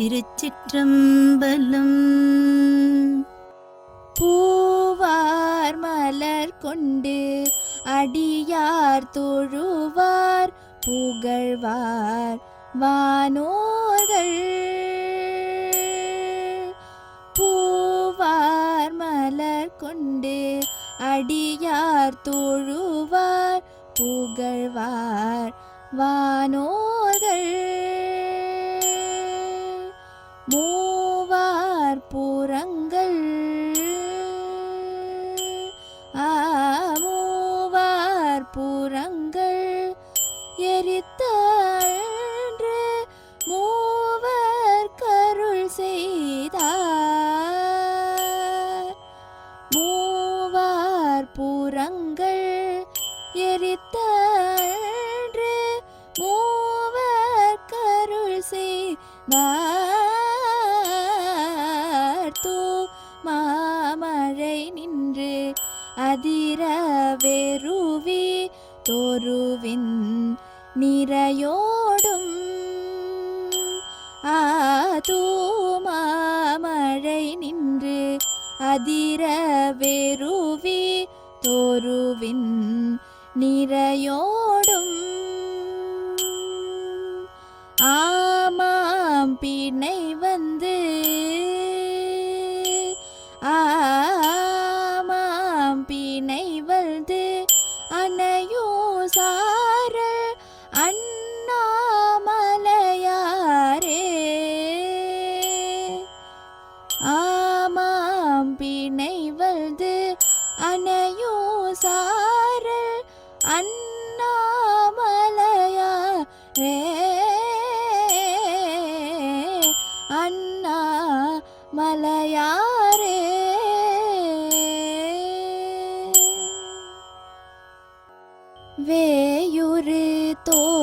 திருச்சிற்றம்பலம். பூவார் மலர் கொண்டு அடியார் தொழுவார் புகழ்வார் வானோர்கள். பூவார் மலர் கொண்டு அடியார் தொழுவார் புகழ்வார் வானோர்கள். மூவார் പിന്നെ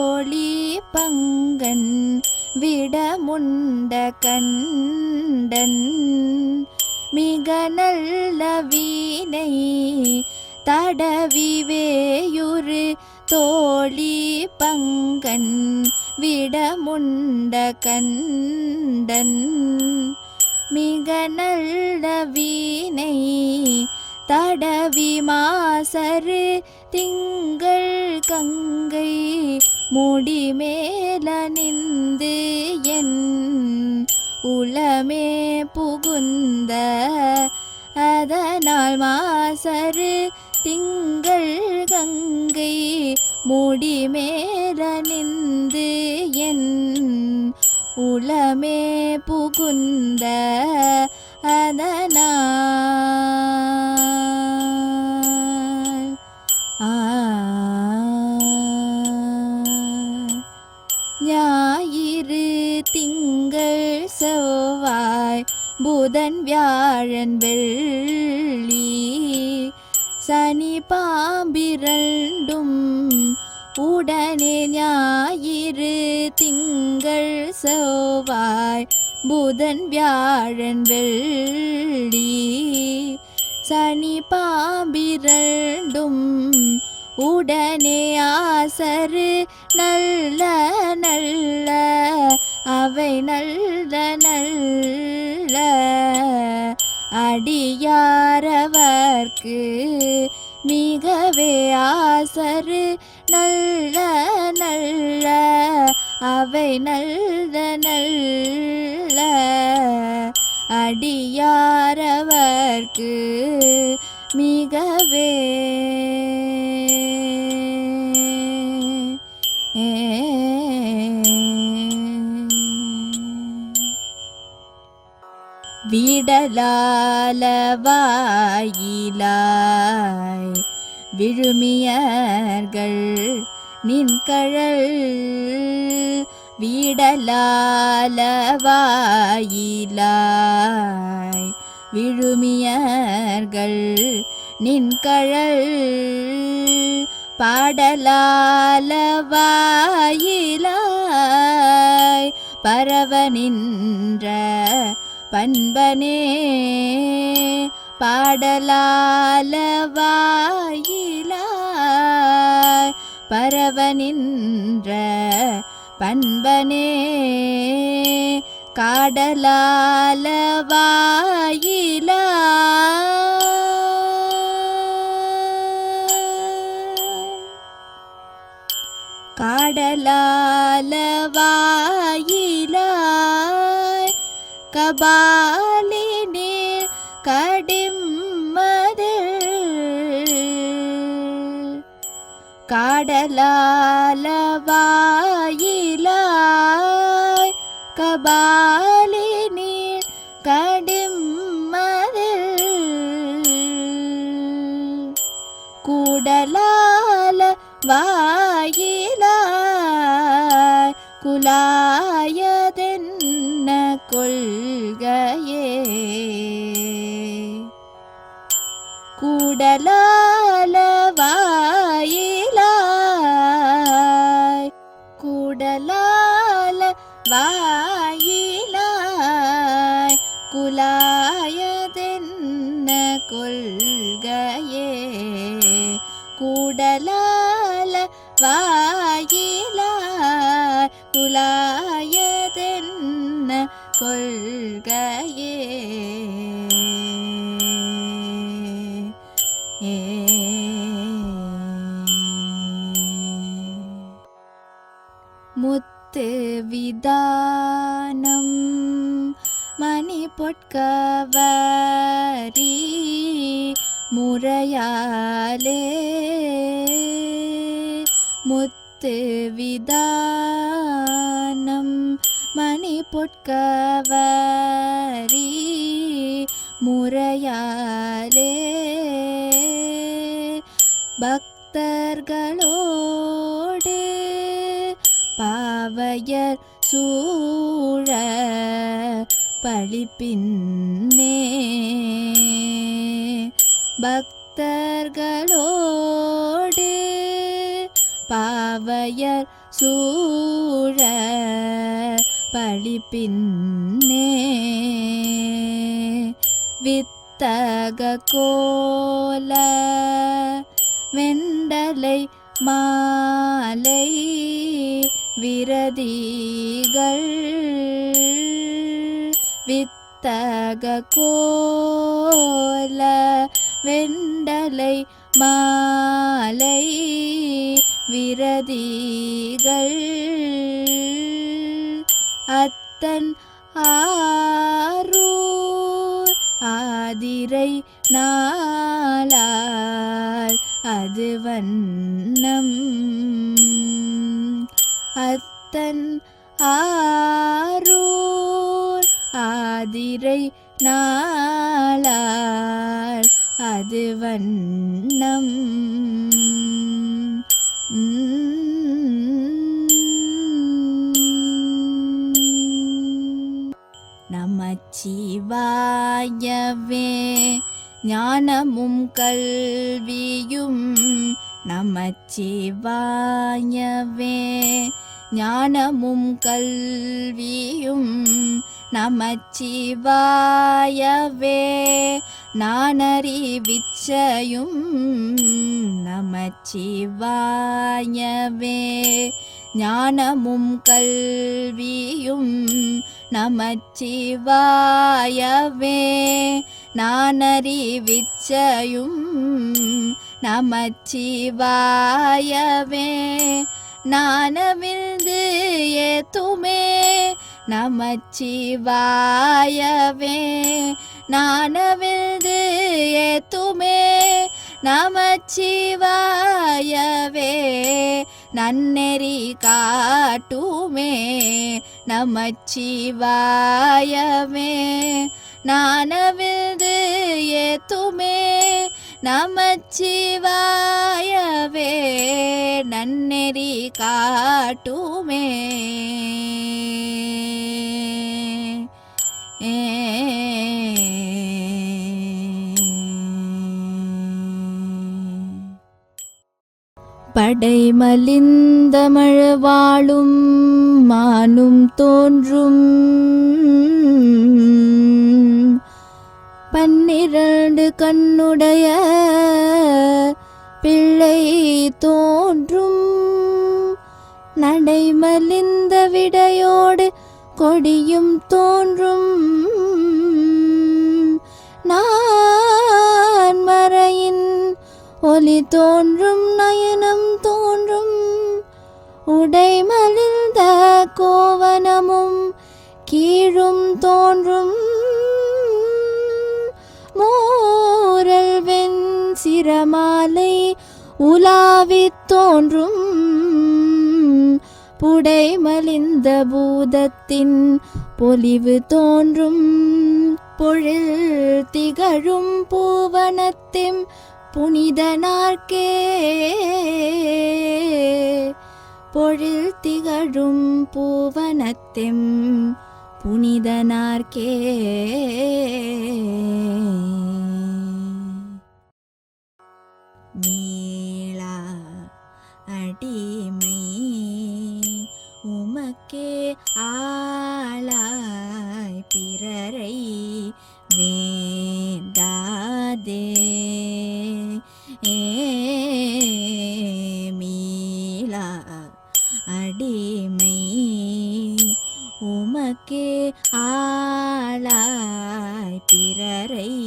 தோழி பங்கன் விடமுண்ட கண்டன். மிக நல்ல வீணை தடவிவேயுரு தோழி பங்கன் விடமுண்ட கண்டன். மிக நல்ல வீணை தடவி மாசரு திங்கள் கங்கை முடிமேல நிந்து என் உளமே புகுந்த அதனால் மாசரு திங்கள் கங்கை முடிமேல நிந்து என் உளமே புகுந்த அதனால் புதன் வியாழன் வெள்ளி சனி பாம்பிரண்டும் உடனே ஞாயிறு திங்கள் செவ்வாய் புதன் வியாழன் வெள்ளி சனி பாம்பிரண்டும் உடனே ஆசரு நல்ல நல்ல அவை நல்ல நல்ல. அடியாரவர்க்கு மிகவே ஆசரு நல்ல நல்ல அவை நல்ல நல்ல. அடியாரவர்க்கு மிகவே விடலாலவாயிலாய். விழுமியர்கள் நின்கழல் விடலாலவாயிலாய். விழுமியர்கள் நின்கழல் பாடலாலவாயிலாய். பரவ நின்ற பண்பனே பாடலாலவாயிலாய் பரவ நின்ற பண்பனே காடலால காடலாலவா கடிம்மதில் காடலால வாயிலாய் கபாலினே கடிம்மதில் கூடலால வாயிலாய் குலாய கூடலால வாயிலாய் கூடலால வாயிலாய் குலாயதென்ன விதானம் மணி பொற்கவரி முறையாலே முத்து விதானம். மணி பொற்கவரி முறையாலே பக்தர்களோடு பாவையர் பழிப்பின்னே பக்தர்களோடு பாவையர் சூழ பழிப்பின்னே வித்தக கோல வெண்டலை மாலை விரதிகள் வித்தக கோல வெண்டலை மாலை விரதிகள். அத்தன் ஆரூர் ஆதிரை நாளால் அது வண்ணம். அத்தன் ஆ ஆதிரை நாளால் அது வண்ணம். நமச்சிவாயவே ஞானமும் கல்வியும் நமச்சிவாயவே ஞானமும் கல்வியும் நமச்சிவாயவே. நானறிவிச்சையும் நமச்சிவாயவே. ஞானமும் கல்வியும் நமச்சிவாயவே. நானறிவிச்சையும் நமச்சிவாயவே. நானவிழ்ந்து ஏத்துமே நமச்சிவாயவே நானவிழ்ந்து ஏத்துமே நமச்சிவாயவே நன்னெறி காட்டுமே நமச்சிவாயவே நானவிழ்ந்து ஏத்துமே நமச்சிவாயவே நன்னெறி காட்டுமே. ஏ. படைமலிந்த மழவாளும் மானும் தோன்றும். பன்னிரண்டு கண்ணுடைய பிள்ளை தோன்றும். நடைமலிந்த விடையோடு கொடியும் தோன்றும். நான் மறையின் ஒலி தோன்றும் நயனம் தோன்றும். உடைமலிந்த கோவனமும் கீழும் தோன்றும். சிரமாலை உலாவித் தோன்றும். புடைமலிந்த பூதத்தின் பொலிவு தோன்றும். பொழில் திகழும் பூவனத்தின் புனிதனார்க்கே பொழில் திகழும் பூவனத்தின் புனிதனார்க்கே அடிமை. உமக்கே ஆளாய் பிறரை வேந்தாதே மீளா அடிமை. உமக்கே ஆளாய் பிறரை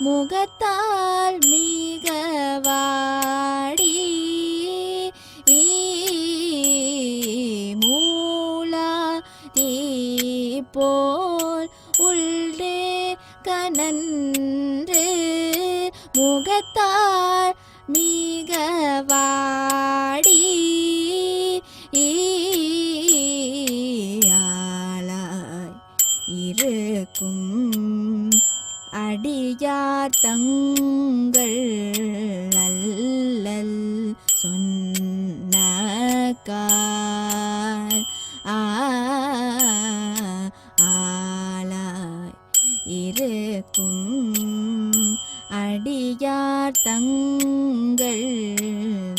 முகத்தால் இருக்கும் அடியார் தங்கள்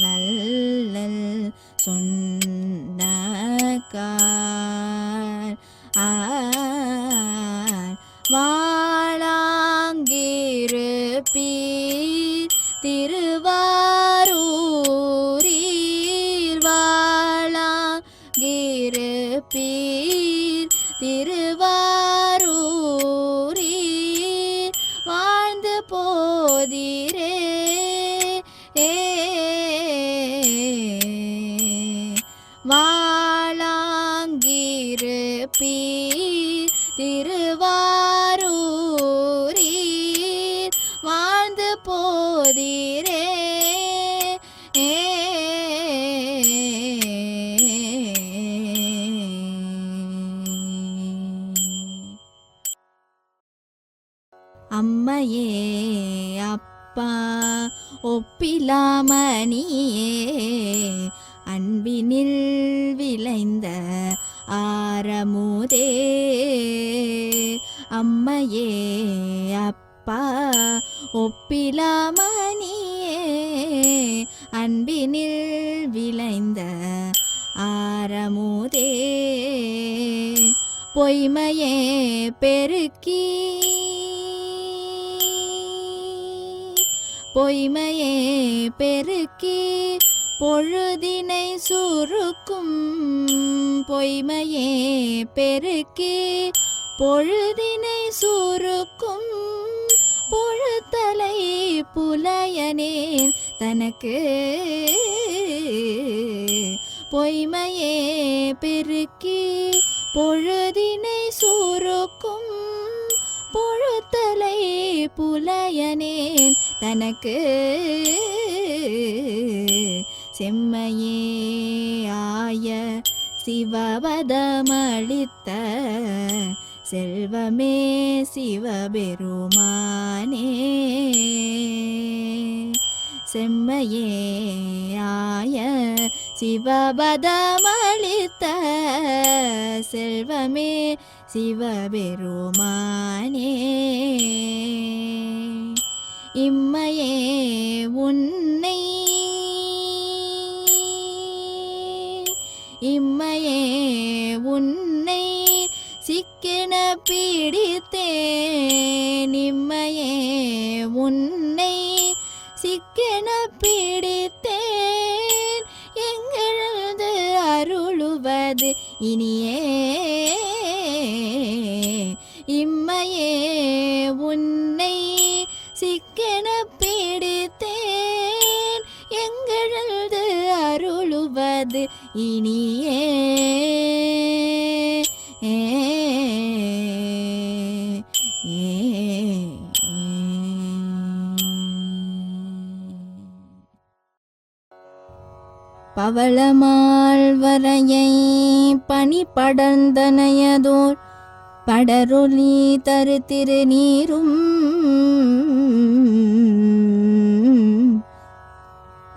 அல்லல் சொன்ன பெருக்கி பொய்மையே பெருக்கி பொழுதினை சுருக்கும் பொய்மையே பெருக்கி பொழுதினை சுருக்கும் பொழுத்தலை புலையனேன் தனக்கு பொய்மையே பெருக்கி பொழுதினை சூருக்கும் பொழுத்தலை புலையனேன் தனக்கு செம்மையே ஆய சிவபதமளித்த செல்வமே சிவபெருமானே. செம்மையே ஆய சிவபதமளித்த செல்வமே சிவபெருமானே. இம்மையே உன்னை இம்மையே உன்னை சிக்கென பிடித்தேன். இம்மையே உன்னை சிக்கென பிடித்தேன். いにえ பவளமால் வரையை பனி படர்ந்தனையதோர் படரொலி தரு திருநீரும்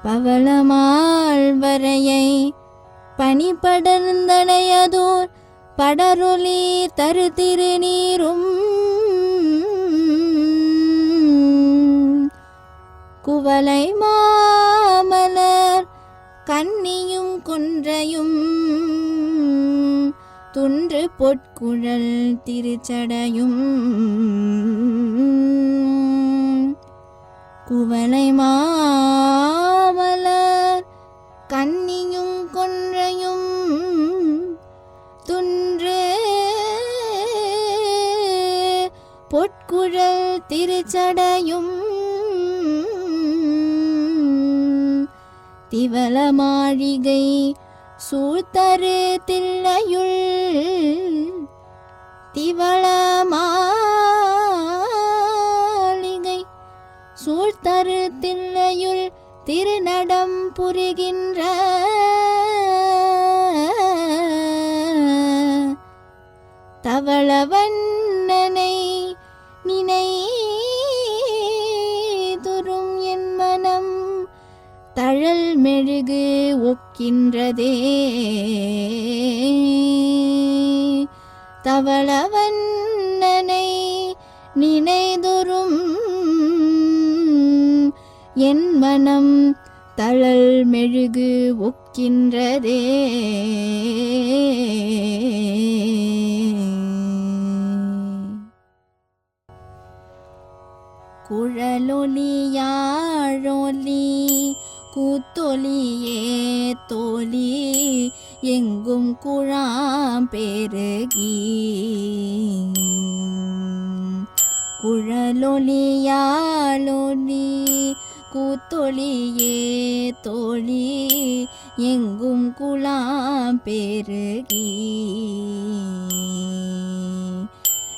பவளமால் வரையை பனி படர்ந்தனையதோர் படரொலி தரு திருநீரும் குவலை மாமலை கன்னியும் கொன்றையும் துன்று பொற்குழல் திருச்சடையும். குவளை மாவலர் கன்னியும் கொன்றையும் துன்று பொற்குழல் திருச்சடையும். திவல மாளிகை சூழ்த்தரு தில்லையுள் திவள மாளிகை சூழ்த்தரு தில்லையுள் திருநடம் புரிகின்ற தவளவன் தழல் ஒக்கின்றதே. தவளவண்ணனை நினைதுரும் என் மனம் தழல் மெழுகு ஒக்கின்றதே. குழலொலியா கூத்தொலியே தோழி எங்கும் குழாம் பெருகி. குழலொலியாலொலி கூத்தொழியே தோழி எங்கும் குழாம் பெருகி.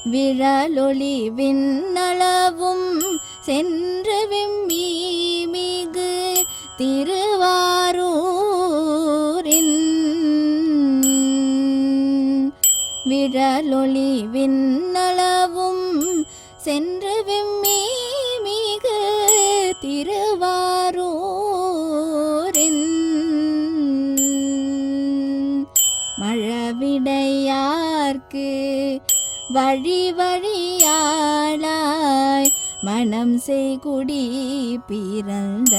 விழலொளி விண்ணளவும் சென்று விம்மி மிகு திருவாரூரின் விழலொளி விண்ணளவும் சென்று விம்மி மிகு திருவாரூரின் மழவிடையார்க்கு வழி வழியாளாய் மனம் செய்குடி பிறந்த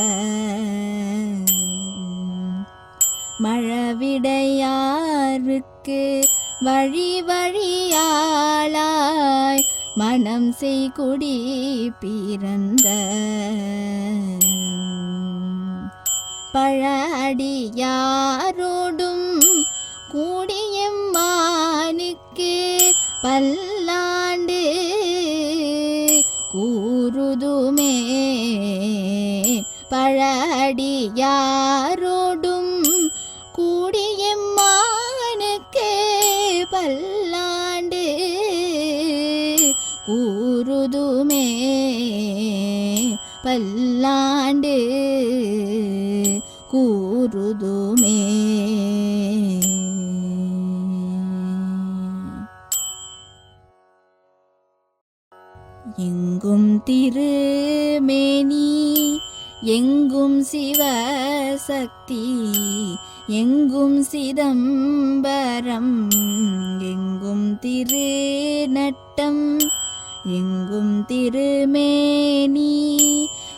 மழவிடையாருக்கு வழி வழியாளாய் மனம் செய்குடி பிறந்த பழடியாரோடும் கூடியம்மானுக்கு பல்ல முதுமே பழடியாரோடும் கூடியம்மானுக்கே பல்லாண்டு கூறுதுமே பல்லாண்டு கூறுது. திருமேனி எங்கும் சிவசக்தி எங்கும் சிதம்பரம் எங்கும் திருநட்டம் எங்கும் திருமேனி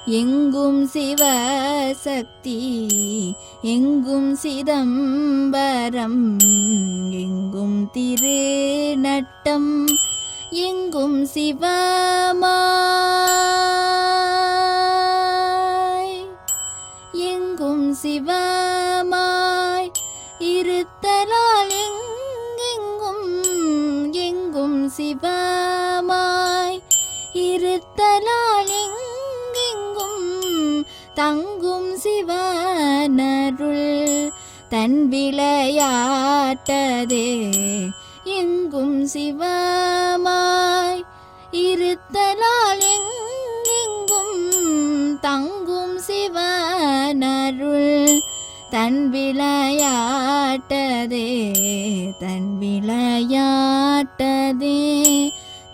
எங்கும் சிவசக்தி எங்கும் சிதம்பரம் எங்கும் திருநட்டம். எங்கும் சிவமாய். எங்கும் சிவமாய். இருத்தலால் எங்கெங்கும் எங்கும் சிவமாய். இருத்தலால் எங்கெங்கும் தங்கும் சிவனருள் தன் விளையாட்டதே. எங்கும் சிவமாய் இருத்தலால் எங்கெங்கும் தங்கும் சிவனருள் தன் விளையாட்டதே தன் விளையாட்டதே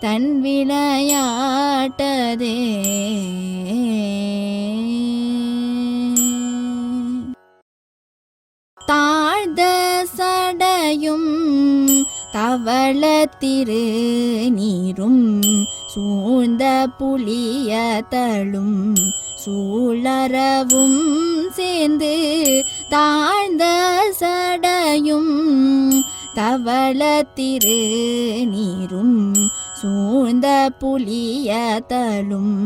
தன் விளையாட்டதே. தாழ்ந்த சடையும் தவளத்திரு நீரும் சூழ்ந்த புளிய தளும் சூழறவும் சேர்ந்து தாழ்ந்த சடையும் தவளத்திரு நீரும் சூழ்ந்த புளிய தளும்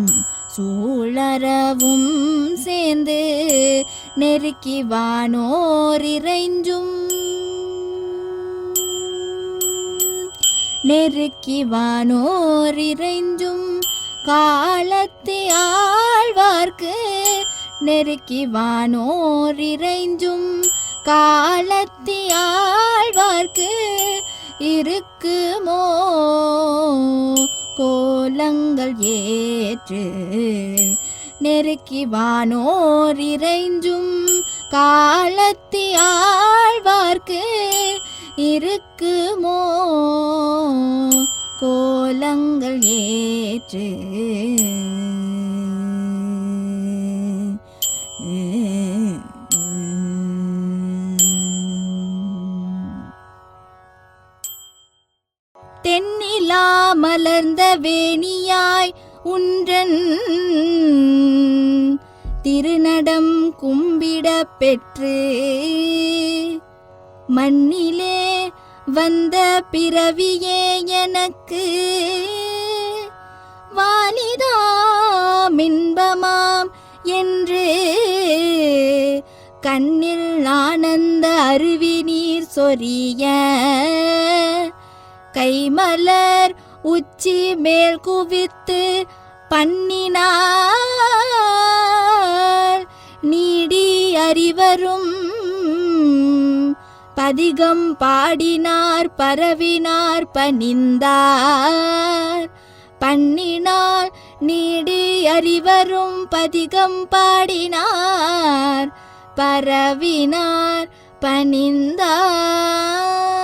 சூழறவும் சேர்ந்து நெருக்கி வானோர் இறைஞ்சும் நெருக்கி வானோர் இறைஞ்சும் காலத்தை ஆழ்வார்க்கு. நெருக்கி வானோர் இறைஞ்சும் காலத்தை ஆழ்வார்க்கு. இருக்குமோ கோலங்கள் ஏற்று. நெருக்கி வானோர் இறைஞ்சும் காலத்தி ஆழ்வார்க்கு. இருக்குமோ? கோலங்கள் ஏற்று. தென்னிலா மலர்ந்த வேணியாய் உன்றன் திருநடம் கும்பிட பெற்று. மண்ணிலே வந்த பிறவியே எனக்கு. வாலிதாம் இன்பமாம் என்று கண்ணில் ஆனந்த அருவி நீர் சொரிய. கைமலர் உச்சி மேல் குவித்து பண்ணினார். நீடி அறிவரும் பதிகம் பாடினார் பரவினார் பணிந்தார். பண்ணினார் நீடி அறிவரும் பதிகம் பாடினார். பரவினார் பணிந்தார்.